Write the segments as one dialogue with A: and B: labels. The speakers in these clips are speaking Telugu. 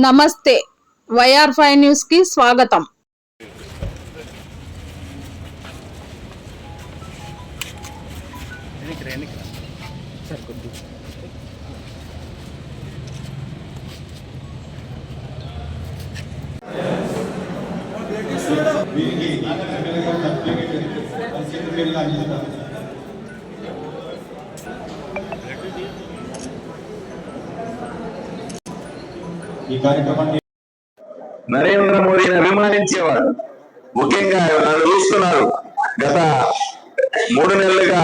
A: నమస్తే వైఆర్ ఫైవ్ న్యూస్కి స్వాగతం
B: ఈ కార్యక్రమాన్ని
C: నరేంద్ర మోడీని అభిమానించేవాడు ముఖ్యంగా నన్ను చూస్తున్నారు. గత మూడు నెలలుగా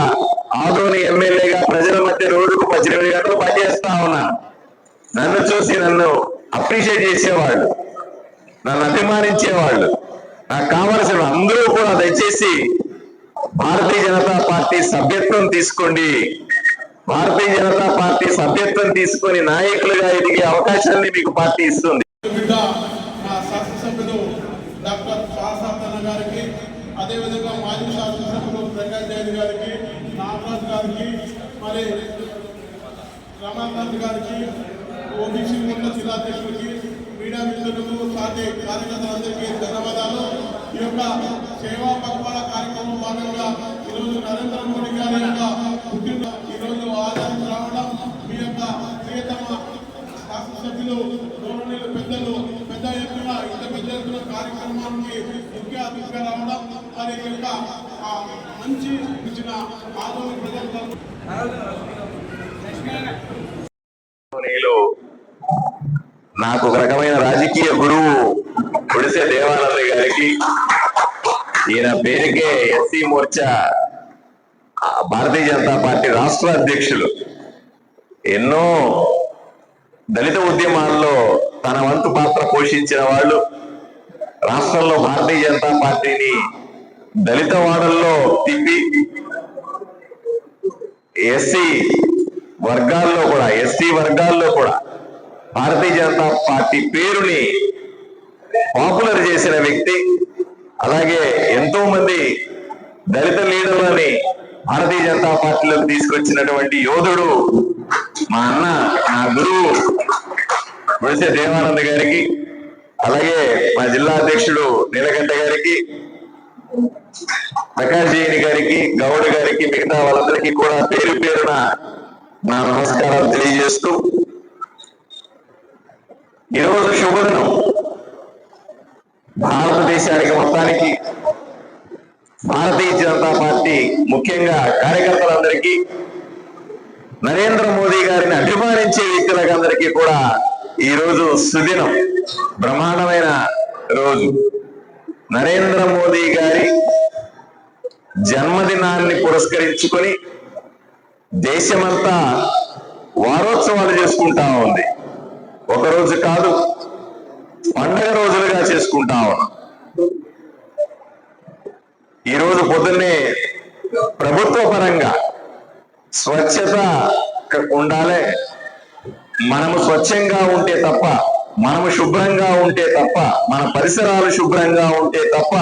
C: ఆదోని ఎమ్మెల్యేగా ప్రజల మధ్య రోడ్డుకు పద్దెనిమిది గంటలు పనిచేస్తా ఉన్నాను నన్ను చూసి నన్ను అప్రిషియేట్ చేసేవాళ్ళు. నన్ను అభిమానించేవాళ్ళు. నాకు కావలసిన అందరూ కూడా దయచేసి భారతీయ జనతా పార్టీ సభ్యత్వం తీసుకోండి. భారతీయ జనతా పార్టీ సభ్యత్వం తీసుకొని నాయకులుగా ఎదిగే అవకాశాన్ని మీకు పార్టీ ఇస్తుంది.
D: బిడ్డ మా శాసనసభ్యులు డాక్టర్ పాసాతన్న గారికి అదేవిధంగా మాజీ శాసనసభ్యులు ప్రకాష్ జైన్ గారికి నాగరాజ్ గారికి మరి రమాకాంత్ గారికి ఓబీసీ మొత్తం జిల్లాధ్యక్షులకి మీడియా మిత్రులకు సాటి కార్యకర్తలందరికీ ధన్యవాదాలు. ఈ యొక్క సేవా పక్వాల కార్యక్రమం భాగంగా ఈరోజు నరేంద్ర మోడీ గారి యొక్క పుట్టిన సభ్యులు గౌరవనీయులు పెద్దలు పెద్ద ఎత్తున ఇంత పెద్ద ఎత్తున కార్యక్రమానికి ముఖ్య అతిథిగా రావడం మరి యొక్క మంచి ఇచ్చిన ఆదోళన
C: ప్రజలు నాకు ఒక రకమైన రాజకీయ గురువు ఒడిసే దేవానంద గారికి ఈయన పేరుకే ఎస్సీ మోర్చా భారతీయ జనతా పార్టీ రాష్ట్ర అధ్యక్షులు. ఎన్నో దళిత ఉద్యమాల్లో తన వంతు పాత్ర పోషించిన వాళ్ళు రాష్ట్రంలో భారతీయ జనతా పార్టీని దళిత వాడల్లో తిప్పి ఎస్సీ వర్గాల్లో కూడా ఎస్టీ వర్గాల్లో కూడా భారతీయ జనతా పార్టీ పేరుని పాపులర్ చేసిన వ్యక్తి అలాగే ఎంతో మంది దళిత లీడర్లని భారతీయ జనతా పార్టీలోకి తీసుకొచ్చినటువంటి యోధుడు మా అన్న నా గురువు గుడిసె దేవానంద్ గారికి అలాగే మా జిల్లా అధ్యక్షుడు నీలకంఠ గారికి ప్రకాష్ జైని గారికి గౌడ్ గారికి మిగతా వాళ్ళందరికీ కూడా పేరు పేరున నా నమస్కారాలు తెలియజేస్తూ ఈరోజు శుభదినం. భారతదేశానికి మొత్తానికి భారతీయ జనతా పార్టీ ముఖ్యంగా కార్యకర్తలందరికీ నరేంద్ర మోదీ గారిని అభిమానించే వ్యక్తులకు అందరికీ కూడా ఈ రోజు సుదినం బ్రహ్మాండమైన రోజు. నరేంద్ర మోదీ గారి జన్మదినాన్ని పురస్కరించుకొని దేశమంతా వారోత్సవాలు చేసుకుంటా ఉంది. ఒక రోజు కాదు పండగ రోజులుగా చేసుకుంటా ఉన్నాం. ఈ రోజు పొద్దున్నే ప్రభుత్వ పరంగా స్వచ్ఛత ఉండాలి. మనము స్వచ్ఛంగా ఉంటే తప్ప మనము శుభ్రంగా ఉంటే తప్ప మన పరిసరాలు శుభ్రంగా ఉంటే తప్ప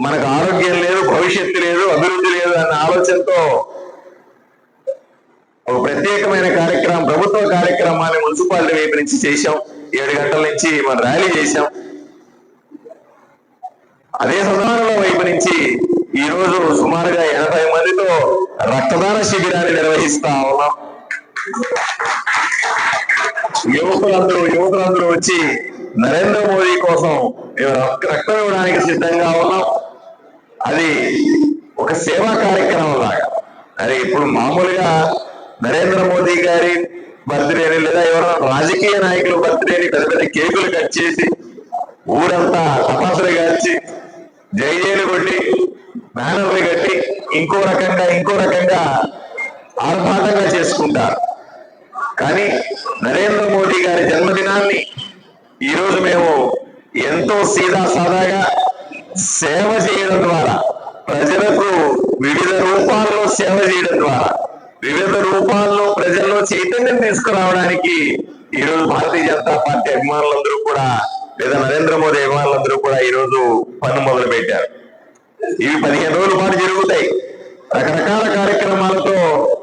C: మనకు ఆరోగ్యం లేదు భవిష్యత్తు లేదు అభివృద్ధి లేదు అన్న ఆలోచనతో ఒక ప్రత్యేకమైన కార్యక్రమం ప్రభుత్వ కార్యక్రమాన్ని మున్సిపాలిటీ వైపు నుంచి చేశాం. ఏడు గంటల నుంచి మనం ర్యాలీ చేశాం. అదే సమానంలో వైపు నుంచి ఈ రోజు సుమారుగా ఎనభై మందితో రక్తదాన శిబిరాన్ని నిర్వహిస్తా ఉన్నాం. యువకులందరూ యువకులందరూ వచ్చి నరేంద్ర మోదీ కోసం మేము రక్తం ఇవ్వడానికి సిద్ధంగా ఉన్నాం. అది ఒక సేవా కార్యక్రమం లాగా. అది ఇప్పుడు మామూలుగా నరేంద్ర మోదీ గారి బర్త్డేని లేదా ఎవరైనా రాజకీయ నాయకుల బర్త్డేని పెద్ద పెద్ద కేకులు కట్ చేసి ఊరంతా తపాసులు కాల్చి జై జైలు కొట్టి బ్యానర్లు కట్టి ఇంకో రకంగా ఇంకో రకంగా ఆర్భాటంగా చేసుకుంటారు. కానీ నరేంద్ర మోదీ గారి జన్మదినాన్ని ఈ రోజు మేము ఎంతో సీదా సాదాగా సేవ చేయడం ద్వారా ప్రజలకు వివిధ రూపాల్లో సేవ చేయడం ద్వారా వివిధ రూపాల్లో ప్రజల్లో చైతన్యం తీసుకురావడానికి ఈ రోజు భారతీయ జనతా పార్టీ అభిమానులందరూ కూడా లేదా నరేంద్ర మోదీ అభిమానులందరూ కూడా ఈ రోజు పన్ను మొదలు పెట్టారు ఇవి పదిహేను రోజుల పాటు జరుగుతాయి. రకరకాల కార్యక్రమాలతో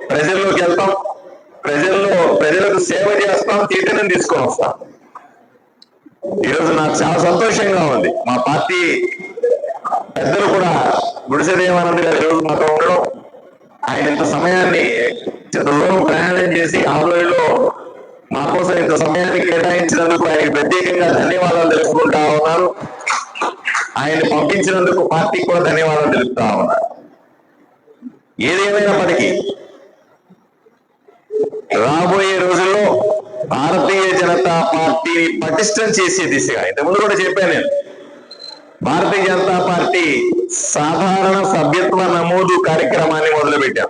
C: ప్రజల్లోకి వెళ్తాం. ప్రజల్లో ప్రజలకు సేవ చేస్తాం తీర్థనం తీసుకొని వస్తాం. ఈరోజు నాకు చాలా సంతోషంగా ఉంది. మా పార్టీ పెద్దలు కూడా గుడిసె గారు ఈరోజు మాతో ఉండడం. ఆయన ఇంత సమయాన్ని ఇంత దూరం ప్రయాణం చేసి ఆంధ్రలో మా కోసం ఇంత సమయాన్ని కేటాయించినందుకు ఆయనకి ప్రత్యేకంగా ధన్యవాదాలు తెలుసుకుంటా ఉన్నారు ఆయన పంపించినందుకు పార్టీకి కూడా ధన్యవాదాలు తెలుపుతా ఉన్నా. ఏదేమైనప్పటికీ రాబోయే రోజుల్లో భారతీయ జనతా పార్టీని పటిష్టం చేసే దిశగా ఇంతకుముందు కూడా చెప్పాను నేను భారతీయ జనతా పార్టీ సాధారణ సభ్యత్వ నమోదు కార్యక్రమాన్ని మొదలుపెట్టాం.